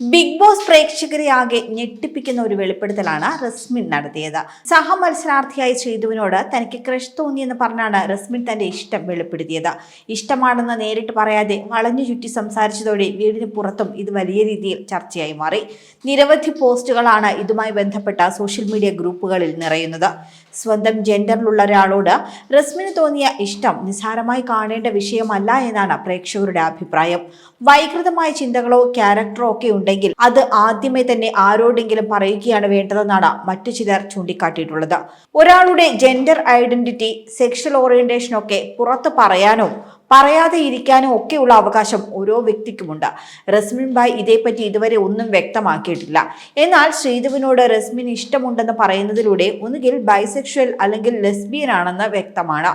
Big boss പ്രേക്ഷകരെ ആകെ ഞെട്ടിപ്പിക്കുന്ന ഒരു വെളിപ്പെടുത്തലാണ് റസ്മിൻ നടത്തിയത്. സഹമത്സരാർത്ഥിയായ ചെയ്തുവിനോട് തനിക്ക് ക്രഷ് തോന്നിയെന്ന് പറഞ്ഞാണ് റസ്മിൻ തന്റെ ഇഷ്ടം വെളിപ്പെടുത്തിയത്. ഇഷ്ടമാണെന്ന് നേരിട്ട് പറയാതെ വളഞ്ഞു ചുറ്റി സംസാരിച്ചതോടെ വീടിന് പുറത്തും ഇത് വലിയ രീതിയിൽ ചർച്ചയായി മാറി. നിരവധി പോസ്റ്റുകളാണ് ഇതുമായി ബന്ധപ്പെട്ട സോഷ്യൽ മീഡിയ ഗ്രൂപ്പുകളിൽ നിറയുന്നത്. സ്വന്തം ജെൻഡറിലുള്ള ഒരാളോട് റസ്മിന് തോന്നിയ ഇഷ്ടം നിസ്സാരമായി കാണേണ്ട വിഷയമല്ല എന്നാണ് പ്രേക്ഷകരുടെ അഭിപ്രായം. വൈകൃതമായ ചിന്തകളോ ക്യാരക്ടറോ ഒക്കെ ഉണ്ടെങ്കിൽ അത് ആദ്യമേ തന്നെ ആരോടെങ്കിലും പറയുകയാണ് വേണ്ടതെന്നാണ് മറ്റു ചിലർ ചൂണ്ടിക്കാട്ടിയിട്ടുള്ളത്. ഒരാളുടെ ജെൻഡർ ഐഡന്റിറ്റി സെക്ഷൽ ഓറിയന്റേഷൻ ഒക്കെ പുറത്ത് പറയാനോ പറയാതെ ഇരിക്കാനും ഒക്കെയുള്ള അവകാശം ഓരോ വ്യക്തിക്കുമുണ്ട്. റസ്മിൻ ബായ് ഇതേപ്പറ്റി ഇതുവരെ ഒന്നും വ്യക്തമാക്കിയിട്ടില്ല. എന്നാൽ ശ്രീധുവിനോട് റസ്മിൻ ഇഷ്ടമുണ്ടെന്ന് പറയുന്നതിലൂടെ ഒന്നുകിൽ ബൈസെക്ഷൽ അല്ലെങ്കിൽ ലെസ്ബിയൻ ആണെന്ന് വ്യക്തമാണ്.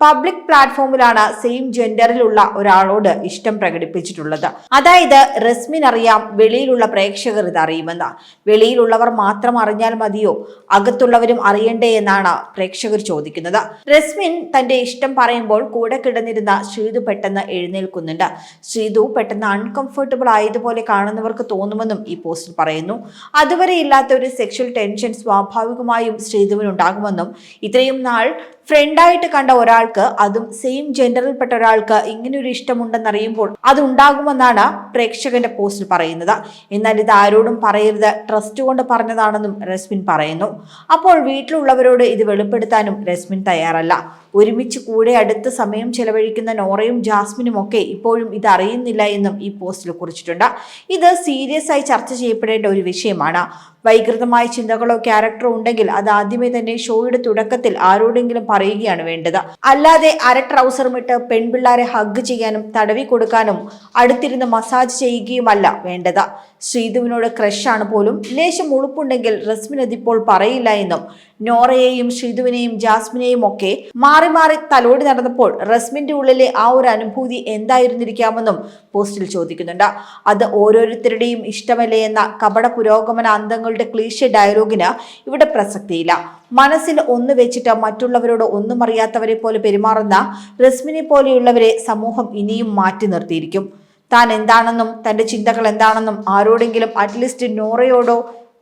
പബ്ലിക് പ്ലാറ്റ്ഫോമിലാണ് സെയിം ജെൻഡറിലുള്ള ഒരാളോട് ഇഷ്ടം പ്രകടിപ്പിച്ചിട്ടുള്ളത്. അതായത് റസ്മിൻ അറിയാം വെളിയിലുള്ള പ്രേക്ഷകർ ഇത് അറിയുമെന്ന്. വെളിയിലുള്ളവർ മാത്രം അറിഞ്ഞാൽ മതിയോ? അകത്തുള്ളവരും അറിയണ്ടേ എന്നാണ് പ്രേക്ഷകർ ചോദിക്കുന്നത്. റസ്മിൻ തന്റെ ഇഷ്ടം പറയുമ്പോൾ കൂടെ കിടന്നിരുന്ന ശ്രീതു പെട്ടെന്ന് എഴുന്നേൽക്കുന്നുണ്ട്. ശ്രീതു പെട്ടെന്ന് അൺകംഫർട്ടബിൾ ആയതുപോലെ കാണുന്നവർക്ക് തോന്നുമെന്നും ഈ പോസ്റ്റിൽ പറയുന്നു. അതുവരെ ഇല്ലാത്ത ഒരു സെക്ഷൽ ടെൻഷൻ സ്വാഭാവികമായും ശ്രീതുവിനുണ്ടാകുമെന്നും ഇത്രയും നാൾ ഫ്രണ്ടായിട്ട് കണ്ട ഒരാൾക്ക് അതും സെയിം ജെൻഡറിൽപ്പെട്ട ഒരാൾക്ക് ഇങ്ങനൊരു ഇഷ്ടമുണ്ടെന്നറിയുമ്പോൾ അത് ഉണ്ടാകുമെന്നാണ് പ്രേക്ഷകന്റെ പോസ്റ്റിൽ പറയുന്നത്. എന്നാൽ ഇത് ആരോടും പറയരുത്. ട്രസ്റ്റ് കൊണ്ട് പറഞ്ഞതാണെന്നും രസ്മിൻ പറയുന്നു. അപ്പോൾ വീട്ടിലുള്ളവരോട് ഇത് വെളിപ്പെടുത്താനും രസ്മിൻ തയ്യാറല്ല. ഒരുമിച്ച് കൂടെ അടുത്ത് സമയം ചെലവഴിക്കുന്ന നോറയും ജാസ്മിനും ഒക്കെ ഇപ്പോഴും ഇത് അറിയുന്നില്ല എന്നും ഈ പോസ്റ്റിൽ കുറിച്ചിട്ടുണ്ട്. ഇത് സീരിയസ് ആയി ചർച്ച ചെയ്യപ്പെടേണ്ട ഒരു വിഷയമാണ്. വൈകൃതമായ ചിന്തകളോ ക്യാരക്ടറോ ഉണ്ടെങ്കിൽ അത് ആദ്യമേ തന്നെ ഷോയുടെ തുടക്കത്തിൽ ആരോടെങ്കിലും പറയുകയാണ് വേണ്ടത്. അല്ലാതെ അര ട്രൗസറും ഇട്ട് പെൺപിള്ളാരെ ഹഗ് ചെയ്യാനും തടവി കൊടുക്കാനും അടുത്തിരുന്ന് മസാജ് ചെയ്യുകയുമല്ല വേണ്ടത്. ശ്രീധുവിനോട് ക്രഷാണ് പോലും. ലേശം ഉളുപ്പുണ്ടെങ്കിൽ റസ്മിൻ അതിപ്പോൾ പറയില്ല എന്നും. നോറയെയും ശ്രീധുവിനെയും ജാസ്മിനെയും ഒക്കെ മാറി മാറി തലോടി നടന്നപ്പോൾ റസ്മിന്റെ ഉള്ളിലെ ആ ഒരു അനുഭൂതി എന്തായിരുന്നിരിക്കാമെന്നും പോസ്റ്റിൽ ചോദിക്കുന്നുണ്ട്. അത് ഓരോരുത്തരുടെയും ഇഷ്ടമല്ലേ എന്ന കപട പുരോഗമന അന്തങ്ങളുടെ ക്ലീശ ഡയലോഗിന് ഇവിടെ പ്രസക്തിയില്ല. മനസ്സിൽ ഒന്ന് വെച്ചിട്ട് മറ്റുള്ളവരോട് ഒന്നും അറിയാത്തവരെ പോലെ പെരുമാറുന്ന റസ്മിനെ പോലെയുള്ളവരെ സമൂഹം ഇനിയും മാറ്റി നിർത്തിയിരിക്കും. താൻ എന്താണെന്നും തന്റെ ചിന്തകൾ എന്താണെന്നും ആരോടെങ്കിലും അറ്റ്ലീസ്റ്റ് നോറയോടോ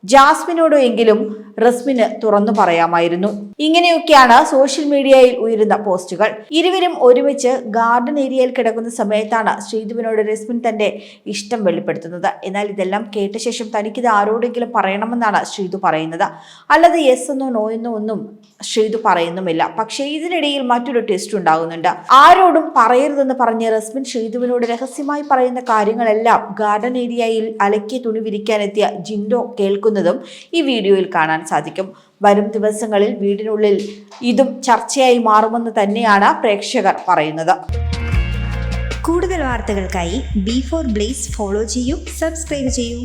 ജാസ്മിനോടോ എങ്കിലും റസ്മിന് തുറന്നു പറയാമായിരുന്നു. ഇങ്ങനെയൊക്കെയാണ് സോഷ്യൽ മീഡിയയിൽ ഉയരുന്ന പോസ്റ്റുകൾ. ഇരുവരും ഒരുമിച്ച് ഗാർഡൻ ഏരിയയിൽ കിടക്കുന്ന സമയത്താണ് ശ്രീധുവിനോട് റസ്മിൻ തന്റെ ഇഷ്ടം വെളിപ്പെടുത്തുന്നത്. എന്നാൽ ഇതെല്ലാം കേട്ട ശേഷം തനിക്കിത് ആരോടെങ്കിലും പറയണമെന്നാണ് ശ്രീധു പറയുന്നത്. അല്ലാതെ യെസ് എന്നോ നോ എന്നോ ഒന്നും ശ്രീധു പറയുന്നുമില്ല. പക്ഷേ ഇതിനിടയിൽ മറ്റൊരു ടെസ്റ്റ് ഉണ്ടാകുന്നുണ്ട്. ആരോടും പറയരുതെന്ന് പറഞ്ഞ് റസ്മിൻ ശ്രീധുവിനോട് രഹസ്യമായി പറയുന്ന കാര്യങ്ങളെല്ലാം ഗാർഡൻ ഏരിയയിൽ അലക്കിയ തുണി വിരിക്കാനെത്തിയ ജിൻഡോ കേൾക്കുന്നതും ഈ വീഡിയോയിൽ കാണാൻ സാധിക്കും. വരും ദിവസങ്ങളിൽ വീടിനുള്ളിൽ ഇതും ചർച്ചയായി മാറുമെന്ന് തന്നെയാണ് പ്രേക്ഷകർ പറയുന്നത്. കൂടുതൽ വാർത്തകൾക്കായി ബി ഫോർ ബ്ലേസ് ഫോളോ ചെയ്യൂ സബ്സ്ക്രൈബ് ചെയ്യൂ.